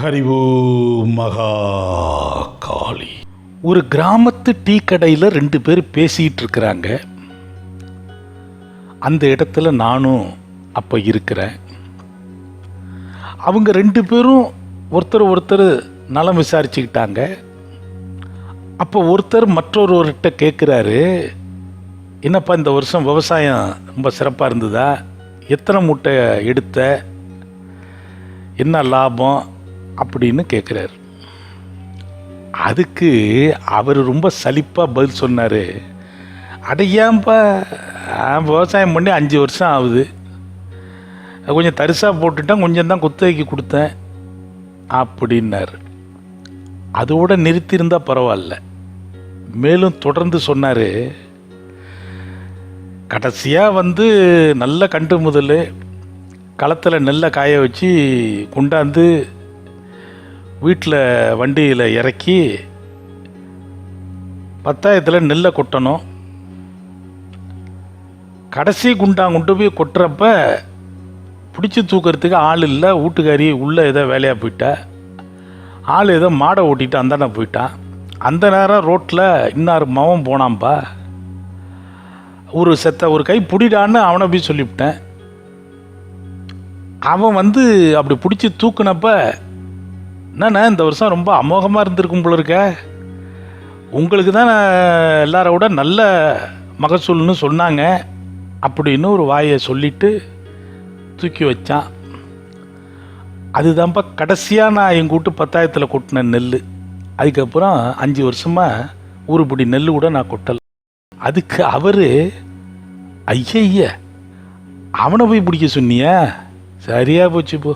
ஹரிவோ மகா காளி ஒரு கிராமத்து டீ கடையில் ரெண்டு பேர் பேசிகிட்டு இருக்கிறாங்க. அந்த இடத்துல நானும் அப்போ இருக்கிறேன். அவங்க ரெண்டு பேரும் ஒருத்தர் ஒருத்தர் நலம் விசாரிச்சுக்கிட்டாங்க. அப்போ ஒருத்தர் மற்றொருவர்கிட்ட கேட்குறாரு என்னப்பா இந்த வருஷம் விவசாயம் ரொம்ப சிறப்பாக இருந்ததா? எத்தனை மூட்டை எடுத்த? என்ன லாபம்? அப்படின்னு கேட்குறாரு அதுக்கு அவர் ரொம்ப சலிப்பாக பதில் சொன்னார். அடையாம்பா விவசாயம் பண்ணி அஞ்சு வருஷம் ஆகுது. கொஞ்சம் தரிசாக போட்டுட்டேன் கொஞ்சம் தான் குத்தகைக்கு கொடுத்தேன் அப்படின்னார். அதோட நிறுத்தியிருந்தால் பரவாயில்ல. மேலும் தொடர்ந்து சொன்னார். கடைசியாக வந்து நல்ல கண்டு முதல் களத்தில் நெல்லை காய வச்சு கொண்டாந்து வீட்டில் வண்டியில் இறக்கி பத்தாயிரத்தில் நெல்லை கொட்டணும். கடைசி குண்டா கொண்டு போய் கொட்டுறப்ப பிடிச்சி தூக்கிறதுக்கு ஆள் இல்லை வீட்டுக்காரி உள்ளே ஏதோ வேலையாக போயிட்டா. ஆள் ஏதோ மாடை ஓட்டிட்டு அந்தாண்ட போயிட்டான் அந்த நேரம் ரோட்டில் இன்னார் மவன் போனான்பா. ஒரு செத்த ஒரு கை பிடிடான்னு அவனை போய் சொல்லிவிட்டேன். அவன் வந்து அப்படி பிடிச்சி தூக்குனப்போ என்னண்ணா இந்த வருஷம் ரொம்ப அமோகமாக இருந்திருக்கும் போல இருக்க. உங்களுக்கு தான் எல்லார விட நல்ல மகசூல்னு சொன்னாங்க. அப்படின்னு ஒரு வாயை சொல்லிட்டு தூக்கி வச்சான். அதுதான்ப்பா கடைசியாக நான் எங்கள் வீட்டு பத்தாயிரத்தில் கொட்டின நெல் அதுக்கப்புறம் அஞ்சு வருஷமாக ஒரு பிடி நெல் கூட நான் கொட்டலை. அதுக்கு அவர் ஐய அவனை போய் பிடிக்க சொன்னியா? சரியாக போச்சு போ.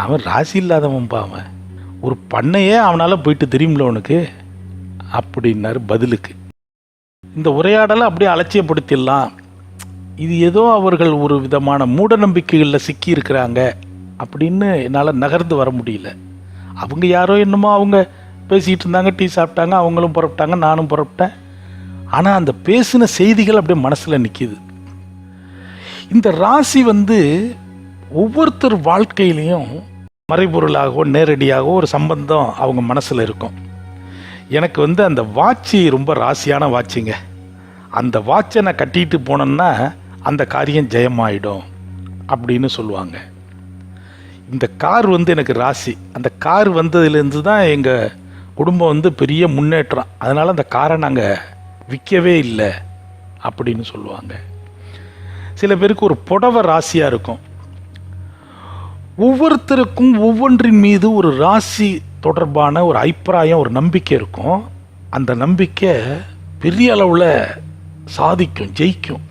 அவன் ராசி இல்லாதவன்ப்பா அவன். ஒரு பண்ணையே அவனால் போயிட்டு தெரியுமில்ல உனக்கு? அப்படின்னாரு பதிலுக்கு. இந்த உரையாடலை அப்படியே அலட்சியப்படுத்திடலாம். இது ஏதோ அவர்கள் ஒரு விதமான மூட நம்பிக்கைகளில் சிக்கி இருக்கிறாங்க அப்படின்னு என்னால் நகர்ந்து வர முடியல. அவங்க யாரோ என்னமோ அவங்க பேசிகிட்டு இருந்தாங்க டீ சாப்பிட்டாங்க அவங்களும் புறப்பட்டாங்க நானும் புறப்பட்டேன். ஆனால் அந்த பேசின செய்திகள் அப்படியே மனசில் நிற்கிது இந்த ராசி வந்து ஒவ்வொருத்தர் வாழ்க்கையிலையும் மறைபொருளாகவோ நேரடியாகவோ ஒரு சம்பந்தம் அவங்க மனசில் இருக்கும். எனக்கு வந்து அந்த வாட்சி ரொம்ப ராசியான வாட்சிங்க. அந்த வாட்சை நான் கட்டிட்டு போனேன்னா அந்த காரியம் ஜெயமாயிடும் அப்படின்னு சொல்லுவாங்க. இந்த கார் வந்து எனக்கு ராசி. அந்த கார் வந்ததுலேருந்து தான் எங்கள் குடும்பம் வந்து பெரிய முன்னேற்றம். அதனால் அந்த காரை நாங்கள் விற்கவே இல்லை அப்படின்னு சொல்லுவாங்க. சில பேருக்கு ஒரு புடவை ராசியாக இருக்கும். ஒவ்வொருத்தருக்கும் ஒவ்வொன்றின் மீது ஒரு ராசி தொடர்பான ஒரு அபிப்பிராயம் ஒரு நம்பிக்கை இருக்கும். அந்த நம்பிக்கை பெரிய அளவில் சாதிக்கும் ஜெயிக்கும்.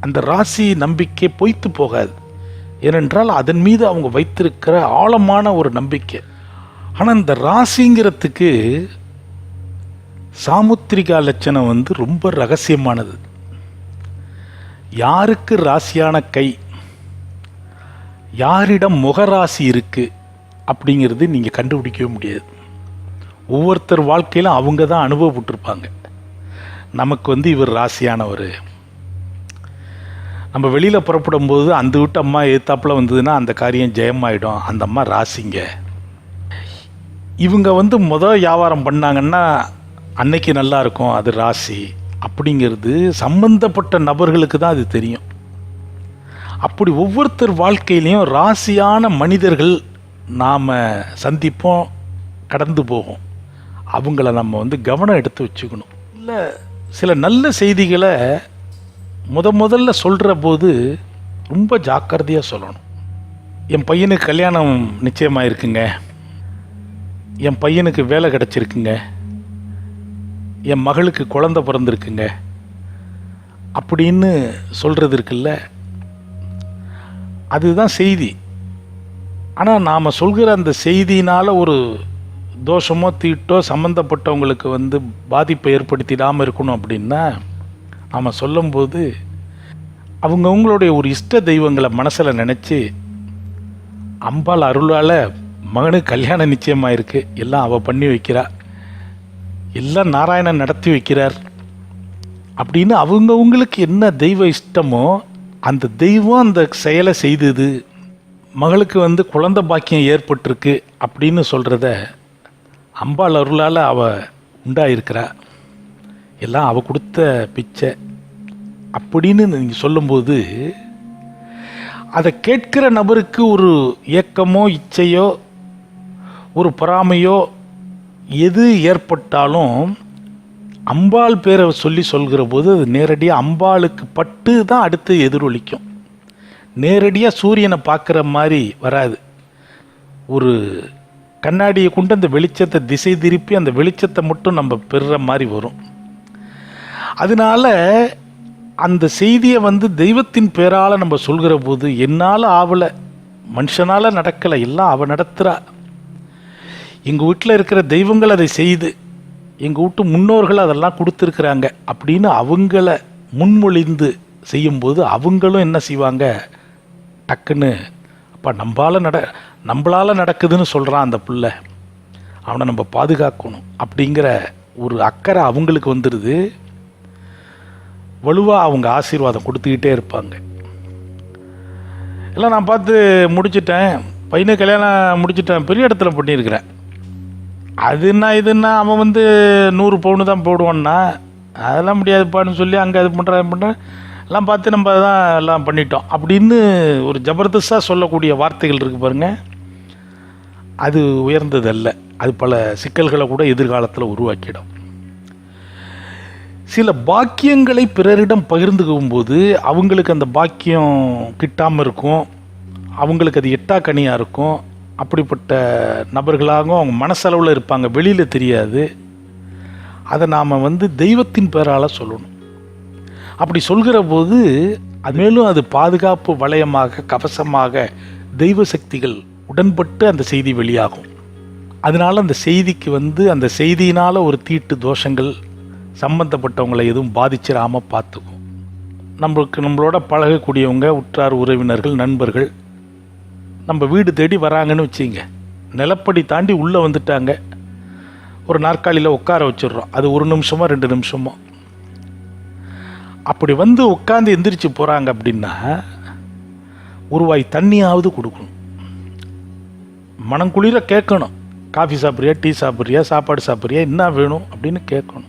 அந்த ராசி நம்பிக்கை பொய்த்து போகாது. ஏனென்றால் அதன் மீது அவங்க வைத்திருக்கிற ஆழமான ஒரு நம்பிக்கை. ஆனால் இந்த ராசிங்கிறதுக்கு சாமுத்திரிகா லட்சணம் வந்து ரொம்ப ரகசியமானது. யாருக்கு ராசியான கை யாரிடம் முகராசி இருக்குது அப்படிங்கிறது நீங்கள் கண்டுபிடிக்கவே முடியாது. ஒவ்வொருத்தர் வாழ்க்கையிலும் அவங்க தான் அனுபவப்பட்டிருப்பாங்க. நமக்கு வந்து இவர் ராசியானவர். நம்ம வெளியில் புறப்படும் போது அந்த வீட்டு அம்மா ஏத்தாப்புல வந்ததுன்னா அந்த காரியம் ஜெயமாயிடும். அந்த அம்மா ராசிங்க. இவங்க வந்து முதல் வியாபாரம் பண்ணாங்கன்னா அன்னைக்கு நல்லா இருக்கும் அது ராசி. அப்படிங்கிறது சம்மந்தப்பட்ட நபர்களுக்கு தான் அது தெரியும். அப்படி ஒவ்வொருத்தர் வாழ்க்கையிலையும் ராசியான மனிதர்கள் நாம் சந்திப்போம் கடந்து போகும் அவங்கள நம்ம வந்து கவனம் எடுத்து வச்சுக்கணும். இல்லை சில நல்ல செய்திகளை முத முதல்ல சொல்கிற போது ரொம்ப ஜாக்கிரதையாக சொல்லணும். என் பையனுக்கு கல்யாணம் நிச்சயமாக இருக்குங்க என் பையனுக்கு வேலை கிடச்சிருக்குங்க. என் மகளுக்கு குழந்த பிறந்திருக்குங்க. அப்படின்னு சொல்கிறது இருக்குல்ல அதுதான் செய்தி. ஆனால் நாம் சொல்கிற அந்த செய்தினால் ஒரு தோஷமோ தீட்டோ சம்மந்தப்பட்டவங்களுக்கு வந்து பாதிப்பை ஏற்படுத்திடாமல் இருக்கணும் அப்படின்னா நாம் சொல்லும்போது அவங்கவுங்களுடைய ஒரு இஷ்ட தெய்வங்களை மனசில் நினச்சி அம்பாள் அருளால் மகனுக்கு கல்யாணம் நிச்சயமாக இருக்குது எல்லாம் அவள் பண்ணி வைக்கிறா எல்லாம் நாராயணன் நடத்தி வைக்கிறார் அப்படின்னு அவங்கவுங்களுக்கு என்ன தெய்வ இஷ்டமோ அந்த தெய்வம் அந்த செயலை செய்தது மகளுக்கு வந்து குழந்தை பாக்கியம் ஏற்பட்டிருக்கு அப்படின்னு சொல்கிறத அம்பாள் அருளால் அவ உண்டாயிருக்கிறா. எல்லாம் அவள் கொடுத்த பிச்சை. அப்படின்னு நீங்கள் சொல்லும்போது அதை கேட்கிற நபருக்கு ஒரு ஏக்கமோ இச்சையோ ஒரு பொறாமையோ எது ஏற்பட்டாலும் அம்பாள் பேரை சொல்லி சொல்கிற போது அது நேரடியாக அம்பாளுக்கு பட்டு தான் அடுத்து எதிரொலிக்கும். நேரடியாக சூரியனை பார்க்குற மாதிரி வராது. ஒரு கண்ணாடியை கொண்டு அந்த வெளிச்சத்தை திசை திருப்பி அந்த வெளிச்சத்தை மட்டும் நம்ம பெறுற மாதிரி வரும். அதனால அந்த செய்தியை வந்து தெய்வத்தின் பேரால் நம்ம சொல்கிற போது என்னால் ஆவலை மனுஷனால் நடக்கலை எல்லாம் அவள் நடத்துகிறா எங்கள் வீட்டில் இருக்கிற தெய்வங்கள் அதை செய்து எங்கள் வீட்டு முன்னோர்கள் அதெல்லாம் கொடுத்துருக்குறாங்க அப்படின்னு அவங்கள முன்மொழிந்து செய்யும்போது அவங்களும் என்ன செய்வாங்க? டக்குன்னு அப்பா நம்பால் நட நம்மளால் நடக்குதுன்னு சொல்கிறான் அந்த பிள்ளை. அவனை நம்ம பாதுகாக்கணும். அப்படிங்கிற ஒரு அக்கறை அவங்களுக்கு வந்துடுது வலுவாக அவங்க ஆசீர்வாதம் கொடுத்துக்கிட்டே இருப்பாங்க. எல்லாம் நான் பார்த்து முடிச்சிட்டேன். பையனை கல்யாணம் முடிச்சிட்டேன். பெரிய இடத்துல பண்ணியிருக்கிறேன். அதுன்னா இதுன்னா அவன் வந்து நூறு பவுனு தான் போடுவான்னா அதெல்லாம் முடியாதுப்பான்னு சொல்லி அங்கே அது பண்ணுறேன் பண்ணுறேன் எல்லாம் பார்த்து நம்ம தான் எல்லாம் பண்ணிட்டோம். அப்படின்னு ஒரு ஜபர்தஸ்தாக சொல்லக்கூடிய வார்த்தைகள் இருக்குது பாருங்க. அது உயர்ந்ததல்ல. அது பல சிக்கல்களை கூட எதிர்காலத்தில் உருவாக்கிடும். சில பாக்கியங்களை பிறரிடம் பகிர்ந்துக்கும் போது அவங்களுக்கு அந்த பாக்கியம் கிட்டாமல் இருக்கும். அவங்களுக்கு அது எட்டா கனியாக இருக்கும். அப்படிப்பட்ட நபர்களாகவும் அவங்க மனசளவில் இருப்பாங்க. வெளியில் தெரியாது. அதை நாம் வந்து தெய்வத்தின் பேரால் சொல்லணும். அப்படி சொல்கிற போது அது மேலும் அது பாதுகாப்பு வளையமாக கவசமாக தெய்வ சக்திகள் உடன்பட்டு அந்த செய்தி வெளியாகும். அதனால அந்த செய்திக்கு வந்து அந்த செய்தியினால் ஒரு தீட்டு தோஷங்கள் சம்பந்தப்பட்டவங்களை எதுவும் பாதிச்சிடாமல் பார்த்துக்கும். நம்மளுக்கு நம்மளோட பழகக்கூடியவங்க உற்றார் உறவினர்கள் நண்பர்கள் நம்ம வீடு தேடி வராங்கன்னு வச்சிங்க. நிலப்படி தாண்டி உள்ளே வந்துட்டாங்க. ஒரு நாற்காலியில் உட்கார வச்சிடுறோம். அது ஒரு நிமிஷமோ ரெண்டு நிமிஷமோ. அப்படி வந்து உட்காந்து எந்திரிச்சு போகிறாங்க அப்படின்னா உருவாய் தண்ணியாவது கொடுக்கணும். மனம் குளிர கேட்கணும். காஃபி சாப்பிட்றியா டீ சாப்பிட்றியா சாப்பாடு சாப்பிட்றியா என்ன வேணும் அப்படின்னு கேட்கணும்.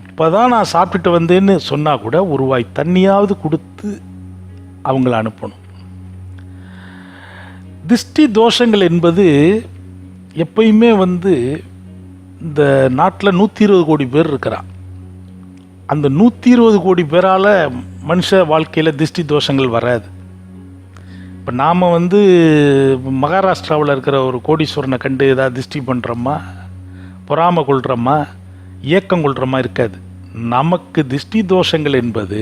இப்போ தான் நான் சாப்பிட்டுட்டு வந்தேன்னு சொன்னால் கூட ஒரு வாய் தண்ணியாவது கொடுத்து அவங்கள அனுப்பணும். திஷ்டி தோஷங்கள் என்பது எப்பயுமே வந்து இந்த நாட்டில் நூற்றி இருபது கோடி பேர் இருக்கிறான். அந்த நூற்றி இருபது கோடி பேரால் மனுஷ வாழ்க்கையில் திஷ்டி தோஷங்கள் வராது. இப்போ நாம் வந்து மகாராஷ்டிராவில் இருக்கிற ஒரு கோடீஸ்வரனை கண்டு ஏதாவது திஷ்டி பண்ணுறோமா பொறாமை கொள்கிறோமா ஏக்கம் கொள்கிறோமா இருக்காது. நமக்கு திஷ்டி தோஷங்கள் என்பது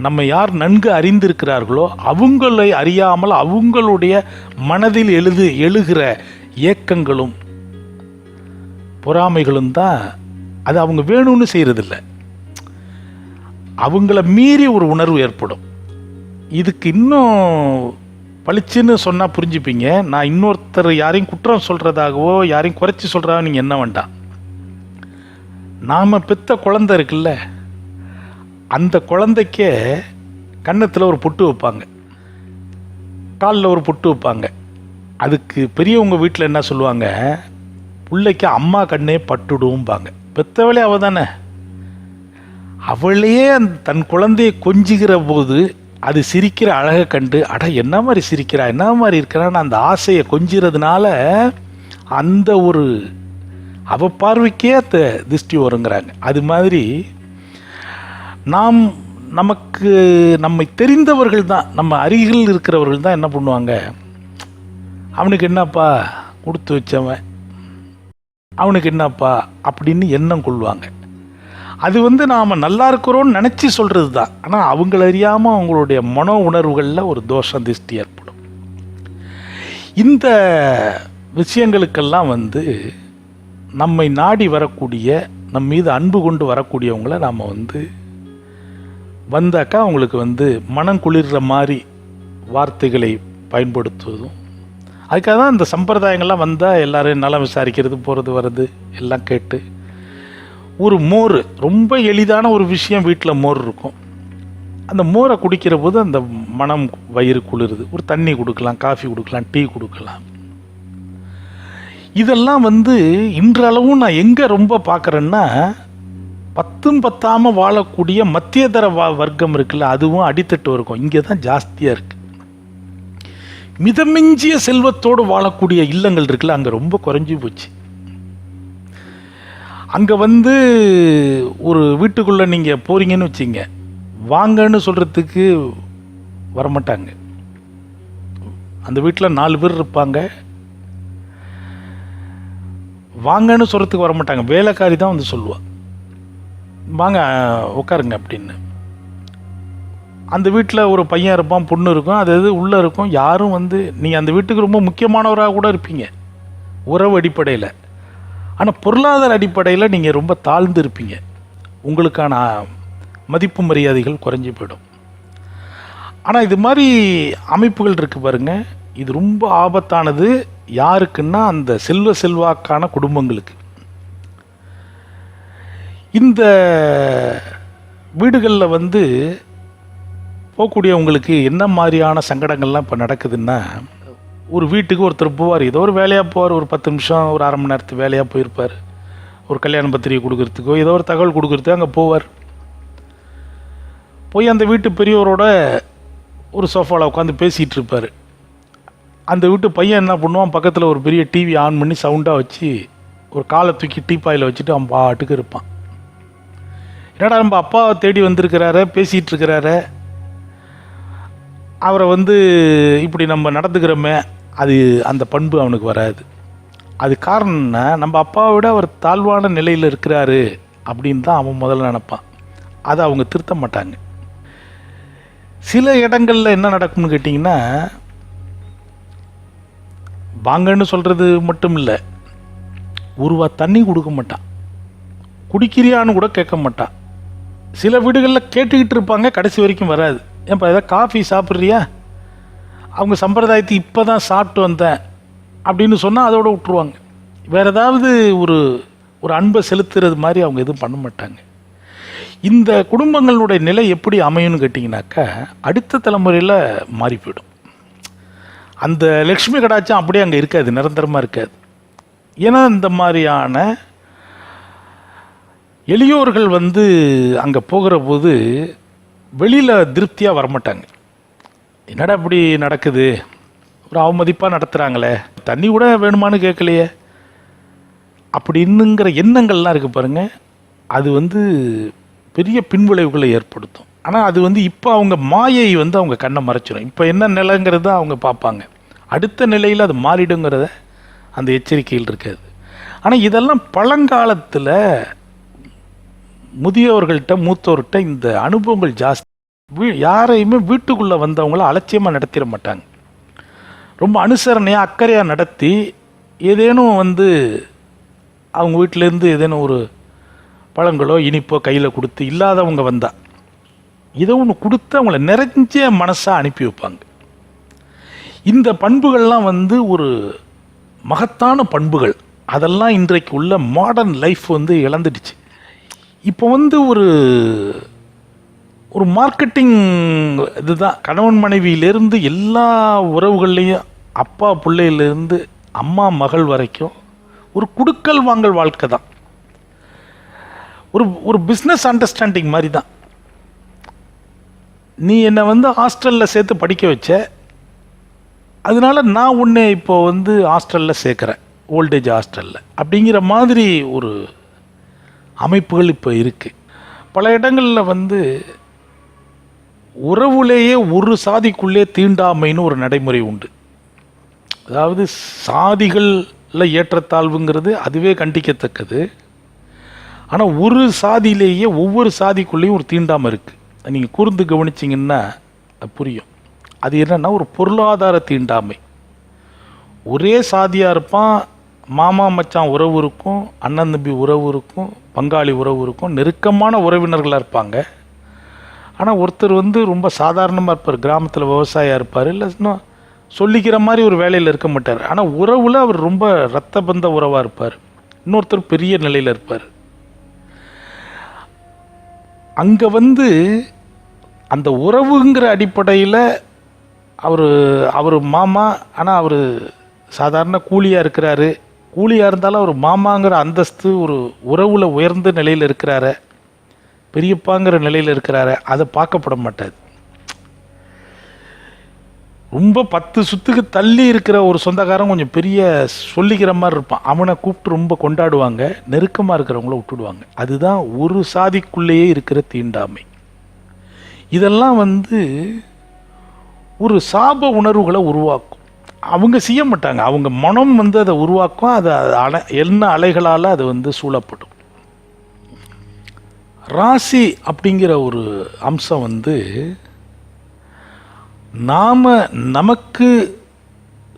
நம்ம யார் நன்கு அறிந்திருக்கிறார்களோ அவங்களை அறியாமல் அவங்களுடைய மனதில் எழுது எழுகிற ஏக்கங்களும் பொறாமைகளும் தான் அது அவங்க வேணும்னு செய்கிறதில்ல அவங்கள மீறி ஒரு உணர்வு ஏற்படும். இதுக்கு இன்னும் பளிச்சுன்னு சொன்னால் புரிஞ்சுப்பீங்க. நான் இன்னொருத்தர் யாரையும் குற்றம் சொல்கிறதாகவோ யாரையும் குறைச்சி சொல்கிறதாக நீங்கள் என்ன வேண்டாம். நாம் பெத்த குழந்தை இருக்குல்ல? அந்த குழந்தைக்கே கன்னத்தில் ஒரு பொட்டு வைப்பாங்க. காலில் ஒரு பொட்டு வைப்பாங்க. அதுக்கு பெரியவங்க வீட்டில் என்ன சொல்லுவாங்க? பிள்ளைக்கு அம்மா கண்ணே பட்டுடும்பாங்க. பெத்தவளே அவள் தானே. அவளையே தன் குழந்தையை கொஞ்சுகிற போது அது சிரிக்கிற அழகை கண்டு அட என்ன மாதிரி சிரிக்கிறா? என்ன மாதிரி இருக்கிறான்னு அந்த ஆசையை கொஞ்சிறதுனால அந்த ஒரு அவ பார்வைக்கே அந்த திருஷ்டி வருங்கிறாங்க. அது மாதிரி நாம் நமக்கு நம்மை தெரிந்தவர்கள் தான் நம்ம அருகில் இருக்கிறவர்கள் தான் என்ன பண்ணுவாங்க? அவனுக்கு என்னப்பா கொடுத்து வச்சவன்? அவனுக்கு என்னப்பா அப்படின்னு எண்ணம் கொள்வாங்க. அது வந்து நாம் நல்லா இருக்கிறோன்னு நினச்சி சொல்கிறது தான். ஆனால் அவங்கள அறியாமல் அவங்களுடைய மனோ உணர்வுகளில் ஒரு தோஷம் திருஷ்டி ஏற்படும். இந்த விஷயங்களுக்கெல்லாம் வந்து நம்மை நாடி வரக்கூடிய நம் மீது அன்பு கொண்டு வரக்கூடியவங்கள நாம் வந்து வந்தாக்கா அவங்களுக்கு வந்து மனம் குளிர்ற மாதிரி வார்த்தைகளை பயன்படுத்துவதும் அதுக்காக தான் இந்த சம்பிரதாயங்கள்லாம் வந்தால் எல்லோரும் நலம் விசாரிக்கிறது போகிறது வர்றது எல்லாம் கேட்டு ஒரு மோர் ரொம்ப எளிதான ஒரு விஷயம் வீட்டில் மோர் இருக்கும். அந்த மோரை குடிக்கிற போது அந்த மனம் வயிறு குளிருது. ஒரு தண்ணி கொடுக்கலாம் காஃபி கொடுக்கலாம் டீ கொடுக்கலாம். இதெல்லாம் வந்து இன்றளவும் நான் எங்கே ரொம்ப பார்க்குறேன்னா பத்தும் பத்தாமல் வாழக்கூடிய மத்தியதர வா வர்க்கம் இருக்குல்ல அதுவும் அடித்தட்டு இருக்கும். இங்கே தான் ஜாஸ்தியாக இருக்குது மிதமிஞ்சிய செல்வத்தோடு வாழக்கூடிய இல்லங்கள் இருக்குல்ல அங்கே ரொம்ப குறைஞ்சி போச்சு. அங்கே வந்து ஒரு வீட்டுக்குள்ளே நீங்கள் போகிறீங்கன்னு வச்சிங்க வாங்கன்னு சொல்கிறதுக்கு வரமாட்டாங்க. அந்த வீட்டில் நாலு பேர் இருப்பாங்க. வாங்கன்னு சொல்கிறதுக்கு வரமாட்டாங்க. வேலைக்காரி தான் வந்து சொல்லுவாள் வாங்க உட்காருங்க அப்படின்னு. அந்த வீட்டில் ஒரு பையன் இருப்பான் பொண்ணு இருக்கும். அது இது உள்ளே இருக்கும்? யாரும் வந்து நீங்கள் அந்த வீட்டுக்கு ரொம்ப முக்கியமானவராக கூட இருப்பீங்க. உறவு அடிப்படையில். ஆனால் பொருளாதார அடிப்படையில் நீங்கள் ரொம்ப தாழ்ந்து இருப்பீங்க. உங்களுக்கான மதிப்பு மரியாதைகள் குறைஞ்சி போயிடும். ஆனால் இது மாதிரி அமைப்புகள் இருக்குது பாருங்க. இது ரொம்ப ஆபத்தானது. யாருக்குன்னா அந்த செல்வ செல்வாக்கான குடும்பங்களுக்கு. இந்த வீடுகளில் வந்து போகக்கூடியவங்களுக்கு என்ன மாதிரியான சங்கடங்கள்லாம் இப்போ நடக்குதுன்னா ஒரு வீட்டுக்கு ஒருத்தர் போவார். ஏதோ ஒரு வேலையாக போவார். ஒரு பத்து நிமிஷம் ஒரு அரை மணி நேரத்துக்கு வேலையாக போயிருப்பார். ஒரு கல்யாண பத்திரிகை கொடுக்கறதுக்கோ ஏதோ ஒரு தகவல் கொடுக்குறதுக்கு அங்கே போவார். போய் அந்த வீட்டு பெரியவரோட ஒரு சோஃபாவில் உட்காந்து பேசிகிட்டு இருப்பார். அந்த வீட்டு பையன் என்ன பண்ணுவான்? பக்கத்தில் ஒரு பெரிய டிவி ஆன் பண்ணி சவுண்டாக வச்சு ஒரு காலை தூக்கி டீப்பாயில் வச்சுட்டு அவன் பாட்டுக்கு இருப்பான். என்னடா நம்ம அப்பாவை தேடி வந்திருக்கிறாரு பேசிகிட்டு இருக்கிறாரு. அவரை வந்து இப்படி நம்ம நடந்துக்கிறோமே அது அந்த பண்பு அவனுக்கு வராது. அது காரணம்னா நம்ம அப்பாவை விட அவர் தாழ்வான நிலையில் இருக்கிறாரு அப்படின்னு தான் அவன் முதல்ல நினப்பான். அதை அவங்க திருத்த மாட்டாங்க. சில இடங்களில் என்ன நடக்கும்னு கேட்டிங்கன்னா வாங்கன்னு சொல்கிறது மட்டும் இல்லை ஒருவா தண்ணி கொடுக்க மாட்டான். குடிக்கிறியான்னு கூட கேட்க மாட்டான். சில வீடுகளில் கேட்டுக்கிட்டு இருப்பாங்க கடைசி வரைக்கும் வராது. ஏன்ப்பா ஏதாவது காஃபி சாப்பிட்றியா? அவங்க சம்பிரதாயத்தை இப்போ தான் சாப்பிட்டு வந்தேன் அப்படின்னு சொன்னால் அதோட விட்டுருவாங்க. வேறு ஏதாவது ஒரு ஒரு அன்பை செலுத்துறது மாதிரி அவங்க எதுவும் பண்ண மாட்டாங்க. இந்த குடும்பங்களுடைய நிலை எப்படி அமையும்னு கேட்டிங்கனாக்கா அடுத்த தலைமுறையில் மாறி போயிடும். அந்த லக்ஷ்மி கடாச்சம் அப்படியே அங்கே இருக்காது நிரந்தரமாக இருக்காது. ஏன்னா இந்த மாதிரியான எளியோர்கள் வந்து அங்கே போகிற போது வெளியில் திருப்தியாக வரமாட்டாங்க. என்னடா இப்படி நடக்குது? ஒரு அவமதிப்பாக நடத்துகிறாங்களே தண்ணி கூட வேணுமான்னு கேட்கலையே. அப்படின்னுங்கிற எண்ணங்கள்லாம் இருக்குது பாருங்கள் அது வந்து பெரிய பின்விளைவுகளை ஏற்படுத்தும். ஆனால் அது வந்து இப்போ அவங்க மாயை வந்து அவங்க கண்ணை மறைச்சிடும் இப்போ என்ன நிலைங்கிறது தான் அவங்க பார்ப்பாங்க. அடுத்த நிலையில் அது மாறிடுங்கிறத அந்த எச்சரிக்கையில் இருக்காது. ஆனால் இதெல்லாம் பழங்காலத்தில் முதியவர்கள்ட்ட மூத்தவர்கிட்ட இந்த அனுபவங்கள் ஜாஸ்தி. வீ யாரையுமே வீட்டுக்குள்ளே வந்தவங்கள அலட்சியமாக நடத்திட மாட்டாங்க. ரொம்ப அனுசரணையாக அக்கறையாக நடத்தி ஏதேனும் வந்து அவங்க வீட்டிலேருந்து ஏதேனும் ஒரு பழங்களோ இனிப்போ கையில் கொடுத்து இல்லாதவங்க வந்தா இதை ஒன்று கொடுத்து அவங்கள நிறைஞ்ச மனசாக அனுப்பி வைப்பாங்க. இந்த பண்புகள்லாம் வந்து ஒரு மகத்தான பண்புகள். அதெல்லாம் இன்றைக்கு உள்ள மாடர்ன் லைஃப் வந்து இழந்துடுச்சு. இப்போ வந்து ஒரு ஒரு மார்க்கெட்டிங் இதுதான். கணவன் மனைவியிலேருந்து எல்லா உறவுகள்லேயும் அப்பா பிள்ளையிலேருந்து அம்மா மகள் வரைக்கும் ஒரு குடுக்கல் வாங்கல் வாழ்க்கை தான். ஒரு ஒரு பிஸ்னஸ் அண்டர்ஸ்டாண்டிங் மாதிரி தான் நீ என்னை வந்து ஹாஸ்டலில் சேர்த்து படிக்க வச்ச அதனால நான் உன்னை இப்போ வந்து ஹாஸ்டலில் சேர்க்குறேன் ஓல்டேஜ் ஹாஸ்டலில் அப்படிங்கிற மாதிரி ஒரு அமைப்புகள் இப்போ இருக்குது பல இடங்களில் வந்து உறவுலேயே ஒரு சாதிக்குள்ளே தீண்டாமைன்னு ஒரு நடைமுறை உண்டு. அதாவது சாதிகளில் ஏற்றத்தாழ்வுங்கிறது அதுவே கண்டிக்கத்தக்கது. ஆனால் ஒரு சாதியிலேயே ஒவ்வொரு சாதிக்குள்ளேயும் ஒரு தீண்டாமை இருக்குது நீங்கள் கூர்ந்து கவனிச்சிங்கன்னா அது புரியும். அது என்னென்னா ஒரு பொருளாதார தீண்டாமை. ஒரே சாதியாக இருப்பான் மாமா மச்சான் உறவு இருக்கும் அண்ணன் தம்பி உறவு இருக்கும் பங்காளி உறவு இருக்கும் நெருக்கமான உறவினர்களாக இருப்பாங்க. ஆனால் ஒருத்தர் வந்து ரொம்ப சாதாரணமாக இருப்பார் கிராமத்தில் விவசாயியாக இருப்பார் இல்லை இன்னும் சொல்லிக்கிற மாதிரி ஒரு வேலையில் இருக்க மாட்டார். ஆனால் உறவில் அவர் ரொம்ப ரத்த பந்த உறவாக இருப்பார். இன்னொருத்தர் பெரிய நிலையில் இருப்பார். அங்கே வந்து அந்த உறவுங்கிற அடிப்படையில் அவர் அவர் மாமா ஆனால் அவர் சாதாரண கூலியாக இருக்கிறாரு. கூலியாக இருந்தாலும் அவர் மாமாங்கிற அந்தஸ்து ஒரு உறவில் உயர்ந்த நிலையில் இருக்கிறாரு. பெரியப்பாங்கிற நிலையில் இருக்கிறாரு. அதை பார்க்கப்பட மாட்டாது ரொம்ப பத்து சுத்துக்கு தள்ளி இருக்கிற ஒரு சொந்தக்காரன் கொஞ்சம் பெரிய சொல்லிக்கிற மாதிரி இருப்பான். அவனை கூப்பிட்டு ரொம்ப கொண்டாடுவாங்க. நெருக்கமாக இருக்கிறவங்கள விட்டுடுவாங்க. அதுதான் ஒரு சாதிக்குள்ளேயே இருக்கிற தீண்டாமை. இதெல்லாம் வந்து ஒரு சாப உணர்வுகளை உருவாக்கும். அவங்க செய்ய மாட்டாங்க. அவங்க மனம் வந்து அதை உருவாக்கும் அது அலை என்ன அலைகளால் அது வந்து சூழப்படும். ராசி அப்படிங்கிற ஒரு அம்சம் வந்து நாம் நமக்கு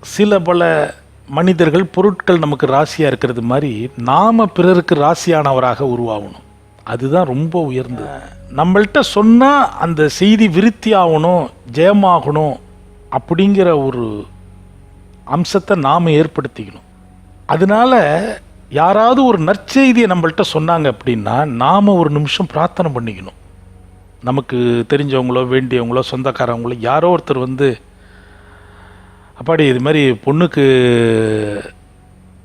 சில பல மனிதர்கள் பொருட்கள் நமக்கு ராசியாக இருக்கிறது மாதிரி நாம் பிறருக்கு ராசியானவராக உருவாகணும். அதுதான் ரொம்ப உயர்ந்தது. நம்மள்கிட்ட சொன்னால் அந்த செய்தி விருத்தி ஆகணும் ஜெயமாகணும் அப்படிங்கிற ஒரு அம்சத்தை நாம் ஏற்படுத்திக்கணும். அதனால யாராவது ஒரு நற்செய்தியை நம்மள்கிட்ட சொன்னாங்க அப்படின்னா நாம் ஒரு நிமிஷம் பிரார்த்தனை பண்ணிக்கணும். நமக்கு தெரிஞ்சவங்களோ வேண்டியவங்களோ சொந்தக்காரவங்களோ யாரோ ஒருத்தர் வந்து அப்பாடி இது மாதிரி பொண்ணுக்கு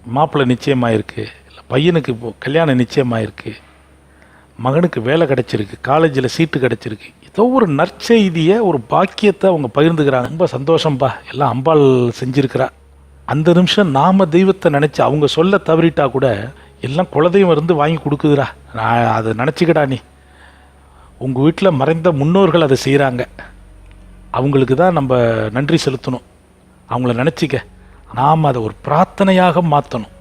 மாப்பிள்ளை நிச்சயமாயிருக்கு இல்லை பையனுக்கு இப்போ கல்யாணம் நிச்சயமாயிருக்கு மகனுக்கு வேலை கிடச்சிருக்கு காலேஜில் சீட்டு கிடச்சிருக்கு ஏதோ ஒரு நற்செய்தியை ஒரு பாக்கியத்தை அவங்க பகிர்ந்துக்கிறாங்க. ரொம்ப சந்தோஷம்பா. எல்லாம் அம்பாள் செஞ்சுருக்கிறா. அந்த நிமிஷம் நாம தெய்வத்தை நினச்சி அவங்க சொல்ல தவறிட்டா கூட எல்லாம் குலதெய்வம் இருந்து வாங்கி கொடுக்குதுடா. நான் அதை நினச்சிக்கடா நீ. உங்கள் வீட்டில் மறைந்த முன்னோர்கள் அதை செய்கிறாங்க அவங்களுக்கு தான் நம்ம நன்றி செலுத்தணும். அவங்கள நினச்சிக்க. நாம் அதை ஒரு பிரார்த்தனையாக மாற்றணும்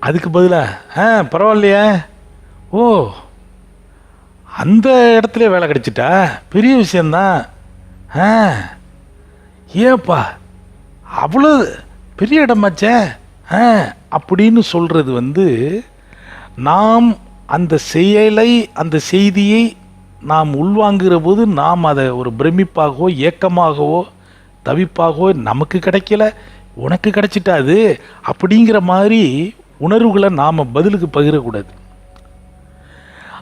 அதுக்கு பதிலாக ஆ பரவாயில்லையே. ஓ அந்த இடத்துல வேலை கிடைச்சிட்டா? பெரிய விஷயந்தான் ஆ. ஏப்பா அவ்வளோ பெரிய இடமாச்சே? ஆ அப்படின்னு சொல்கிறது வந்து நாம் அந்த செயலை அந்த செய்தியை நாம் உள்வாங்குகிற போது நாம் அதை ஒரு பிரமிப்பாகவோ ஏக்கமாகவோ தவிப்பாகவோ நமக்கு கிடைக்கல உனக்கு கிடைச்சிட்டாது அப்படிங்கிற மாதிரி உணர்வுகளை நாம் பதிலுக்கு பகிரக்கூடாது.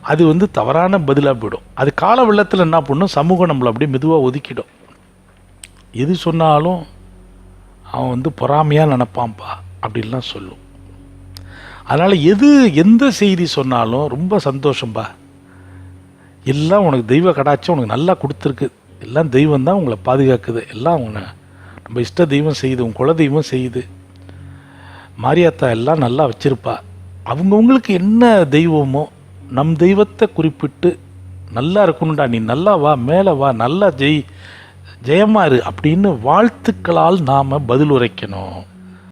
அது வந்து தவறான பதிலாக போயிடும். அது கால வெள்ளத்தில் என்ன பண்ணும்? சமூகம் நம்மளை அப்படியே மெதுவாக ஒதுக்கிடும். எது சொன்னாலும் அவன் வந்து பொறாமையாக நினப்பான்ப்பா அப்படின்லாம் சொல்லும். அதனால் எது எந்த செய்தி சொன்னாலும் ரொம்ப சந்தோஷம்பா. எல்லாம் உனக்கு தெய்வ கடாச்சும் உனக்கு நல்லா கொடுத்துருக்கு. எல்லாம் தெய்வம் தான் உங்களை பாதுகாக்குது. எல்லாம் உன்னை நம்ம இஷ்ட தெய்வம் செய்யுது உன் குல தெய்வம் செய்யுது. மாரியாத்தா எல்லாம் நல்லா வச்சுருப்பா. அவங்கவுங்களுக்கு என்ன தெய்வமோ நம் தெய்வத்தை குறிப்பிட்டு நல்லா இருக்கணும்டா நீ நல்லா வா மேலே வா நல்லா ஜெய் ஜெயமாறு அப்படின்னு வாழ்த்துக்களால் நாம் பதில் உரைக்கணும்